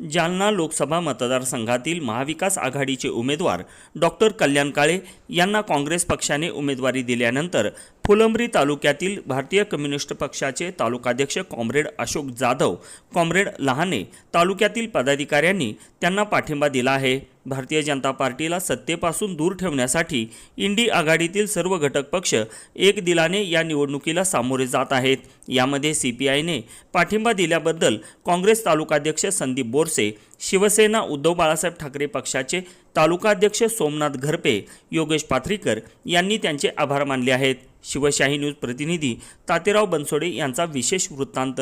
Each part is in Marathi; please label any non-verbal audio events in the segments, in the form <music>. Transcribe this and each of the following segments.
जालना लोकसभा मतदारसंघातील महाविकास आघाडीचे उमेदवार डॉक्टर कल्याण काळे यांना काँग्रेस पक्षाने उमेदवारी दिल्यानंतर फुलंब्री तालुक्यातील भारतीय कम्युनिस्ट पक्षाचे तालुकाध्यक्ष कॉम्रेड अशोक जाधव कॉम्रेड लहाने तालुक्यातील पदाधिकाऱ्यांनी त्यांना पाठिंबा दिला आहे. भारतीय जनता पार्टीला सत्तेपासून दूर ठेवण्यासाठी इंडी आघाडीतील सर्व घटक पक्ष एक दिलाने या निवडणुकीला सामोरे जात आहेत. यामध्ये सी पी आयने पाठिंबा दिल्याबद्दल काँग्रेस तालुकाध्यक्ष संदीप बोरसे शिवसेना उद्धव बाळासाहेब ठाकरे पक्षाचे तालुकाध्यक्ष सोमनाथ घरपे योगेश पाथरीकर यांनी त्यांचे आभार मानले आहेत. शिवशाही न्यूज प्रतिनिधी तातेराव बनसोडे यांचा विशेष वृत्तांत.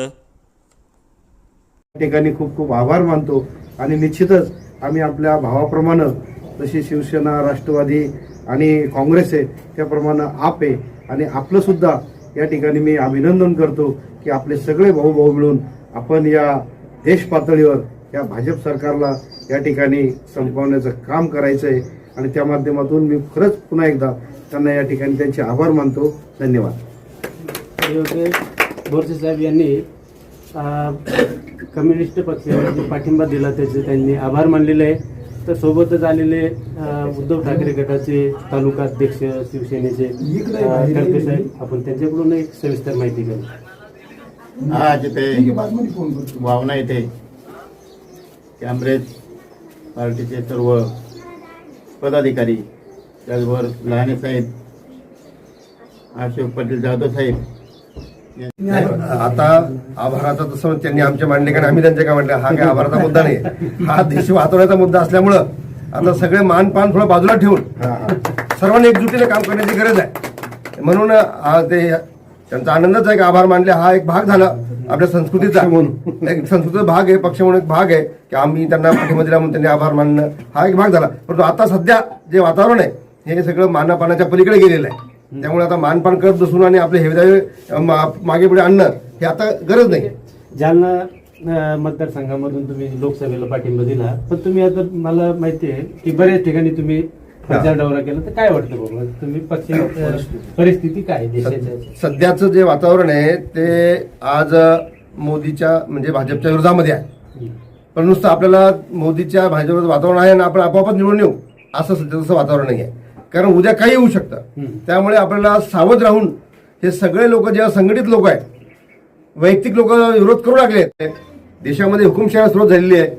ठिकाणी खूप खूप आभार मानतो आणि निश्चितच आम्ही आपल्या भावाप्रमाणे जशी शिवसेना राष्ट्रवादी आणि काँग्रेस आहे त्याप्रमाणे आप आहे. आणि आपलं सुद्धा या ठिकाणी मी अभिनंदन करतो की आपले सगळे भाऊ भाऊ मिळून आपण या देश पातळीवर या भाजप सरकारला या ठिकाणी संपवण्याचं काम करायचं आहे आणि त्या माध्यमातून मी खरंच पुन्हा एकदा त्यांना या ठिकाणी त्यांचे आभार मानतो. धन्यवाद. योगेश बोरसे साहेब यांनी कम्युनिस्ट पक्षाला जो पाठिंबा दिला त्याचे त्यांनी आभार मानलेले आहे. तर सोबतच आलेले उद्धव ठाकरे गटाचे तालुका अध्यक्ष शिवसेनेचे खडके साहेब आपण त्यांच्याकडून एक सविस्तर माहिती घेऊ. आज इथे वावना येथे कॅम्ब्रेज पार्टीचे सर्व पदाधिकारी त्याचबरोबर लहाने साहेब अशोक पाटील जाधव साहेब आता आभाराचा तसं त्यांनी आमच्या मांडले कारण आम्ही त्यांच्या काय म्हटलं हा काय आभाराचा मुद्दा नाही. हा देश वाचवण्याचा मुद्दा असल्यामुळं आता सगळे मान पान थोडं बाजूला ठेवून सर्वांनी एकजुटीने काम करण्याची गरज आहे. म्हणून ते त्यांचा आनंदच आहे की आभार मानले हा एक भाग झाला आपल्या संस्कृतीचा. म्हणून. एक संस्कृतीचा भाग आहे पक्ष म्हणून एक भाग आहे की आम्ही त्यांना पाठिंबा दिला म्हणून त्यांनी आभार मानणं हा एक भाग झाला. परंतु आता सध्या जे वातावरण आहे हे सगळं मानापानाच्या पलीकडे गेलेलं आहे. त्यामुळे आता मानपान करत बसून आणि आपले हेवदावे मागे पुढे आणणं हे आता गरज नाही. जालना अ, मतदारसंघामधून तुम्ही लोकसभेला पाठिंबा दिला पण तुम्ही आता मला माहिती आहे की बऱ्याच ठिकाणी तुम्ही प्रचार दौरा केला तर काय वाटतं बाबा? तुम्ही पक्ष <coughs> परिस्थिती काय देशाच्या सध्याचं जे वातावरण आहे ते आज मोदीच्या म्हणजे भाजपच्या विरोधामध्ये आहे. पण नुसतं आपल्याला मोदीच्या भाजपचं वातावरण आहे आणि आपण आपोआपच निवडून येऊ असं सध्या तसं वातावरण नाही आहे कारण उद्या काही होऊ शकतं. त्यामुळे आपल्याला सावध राहून हे सगळे लोक जेव्हा संघटित लोक आहेत वैयक्तिक लोक विरोध करू लागले आहेत. देशामध्ये हुकुमशाही सुरू झालेली आहे.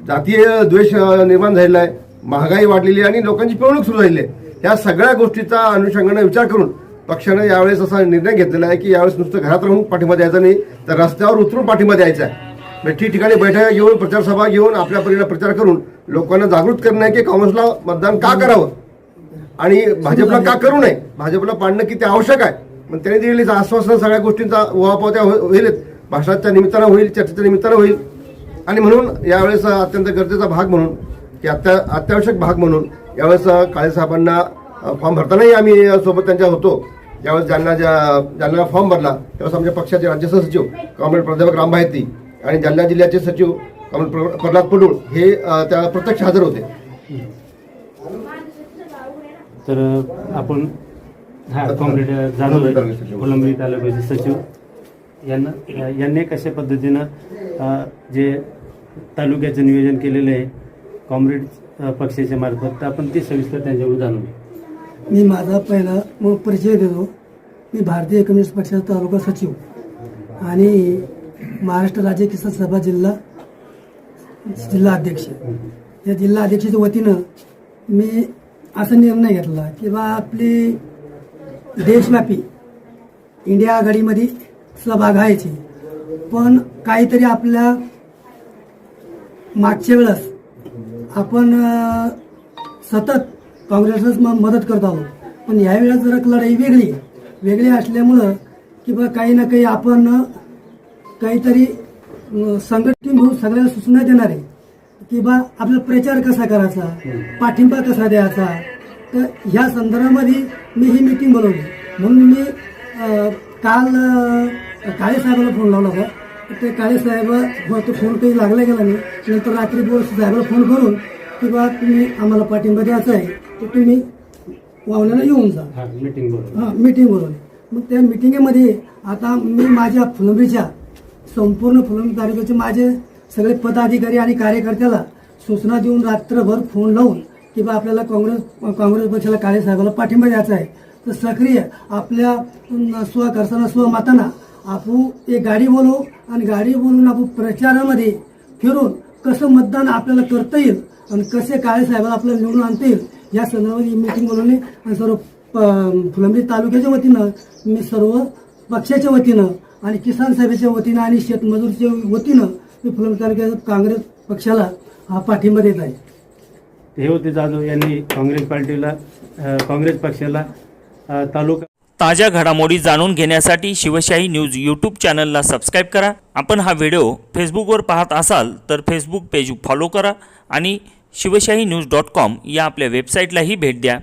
जातीय द्वेष निर्माण झालेला आहे. महागाई वाढलेली आहे आणि लोकांची पिळवणूक सुरू झालेली आहे. या सगळ्या गोष्टीचा अनुषंगाने विचार करून पक्षाने यावेळेस असा निर्णय घेतलेला आहे की यावेळेस नुसतं घरात राहून पाठिंबा द्यायचा नाही तर रस्त्यावर उतरून पाठिंबा द्यायचा आहे. म्हणजे ठिकठिकाणी बैठका घेऊन प्रचार सभा घेऊन आपल्या परीने प्रचार करून लोकांना जागृत करणं आहे की काँग्रेसला मतदान का करावं? आणि भाजपला का करू नये? भाजपला पाडणं किती आवश्यक आहे? मग त्यांनी दिलेली आश्वासन सगळ्या गोष्टींचा उहापोह त्या हो- होईल. भाषणाच्या निमित्तानं होईल चर्चेच्या निमित्तानं होईल. आणि म्हणून यावेळेस अत्यंत गरजेचा भाग म्हणून की अत्या अत्यावश्यक भाग म्हणून यावेळेस काळेसाहेबांना फॉर्म भरतानाही आम्ही सोबत त्यांच्या होतो. ज्यावेळेस जालना ज्या जालन्याला फॉर्म भरला त्यावेळेस आमच्या पक्षाचे राज्य सचिव कॉम्रेड प्राध्यापक राम माहिती आणि जालना जिल्ह्याचे सचिव कॉम्रेड प्र- प्रल्हाद पडूळ हे त्या प्रत्यक्ष हजर होते. तर आपण हा कॉम्रेड जाधव कोलंबी तालुक्याचे सचिव यांना यांनी कशा पद्धतीनं जे तालुक्याचं नियोजन केलेलं आहे कॉम्रेड पक्षाच्या मार्फत तर आपण ते सविस्तर त्यांच्याकडून जाणून घेऊ. मी माझा पहिला मग परिचय देतो. मी भारतीय कम्युनिस्ट पक्षाचा तालुका सचिव आणि महाराष्ट्र राज्य किसान सभा जिल्हा जिल्हा अध्यक्ष. या जिल्हा अध्यक्षाच्या वतीनं मी असा निर्णय घेतला की बा आपली देशव्यापी इंडिया आघाडीमध्ये सहभाग व्हायची. पण काहीतरी आपल्या मागच्या वेळेस आपण सतत काँग्रेसलाच मदत करत आहोत. पण यावेळेस जरा लढाई वेगळी. वेगळी असल्यामुळं की बा काही ना काही आपण काहीतरी संघटित होऊन सगळ्याला सूचना देणार आहे की बा आपला प्रचार कसा करायचा? पाठिंबा कसा द्यायचा? तर ह्या संदर्भामध्ये मी ही मिटिंग बोलवली. म्हणून मी काल काळे साहेबाला फोन लावला होता. ते काळे साहेब तो फोन काही लागला गेला नाही. नंतर रात्री बोस साहेबाला फोन करून की बा तुम्ही आम्हाला पाठिंबा द्यायचा आहे तर तुम्ही वावण्याला येऊन जा. हा मीटिंग बोलू हां मीटिंग बोलवली. मग त्या मिटिंगमध्ये आता मी माझ्या फुलंब्रीच्या संपूर्ण फुलंब्री तालुक्याचे माझे सगळे पदाधिकारी आणि कार्यकर्त्याला सूचना देऊन रात्रभर फोन लावून की बा आपल्याला काँग्रेस काँग्रेस पक्षाला कार्यसाहेबाला पाठिंबा द्यायचा आहे. तर सक्रिय आपल्या स्व करताना स्व माताना आपू एक गाडी बोलवू आणि गाडी बोलून आपण प्रचारामध्ये फिरून कसं मतदान आपल्याला करता येईल आणि कसे काळेसाहेबाला आपल्याला निवडून आणता येईल या संदर्भात ही मीटिंग बोलवली. आणि सर्व प- फुलंब्री तालुक्याच्या वतीनं मी सर्व पक्षाच्या वतीनं आणि किसान सभेच्या वतीनं आणि शेतमजूरच्या वतीनं मी फुलंब्री तालुक्यात काँग्रेस पक्षाला हा पाठिंबा देत आहे. हे होते जाधव यांनी काँग्रेस पार्टीला अ, काँग्रेस पक्षाला अ, तालुका ताज्या घडामोडी जाणून घेण्यासाठी शिवशाही न्यूज यूट्यूब चॅनलला सबस्क्राईब करा. आपण हा व्हिडिओ फेसबुकवर पाहत असाल तर फेसबुक पेज फॉलो करा आणि शिवशाही न्यूज डॉट कॉम या आपल्या वेबसाईटलाही भेट द्या.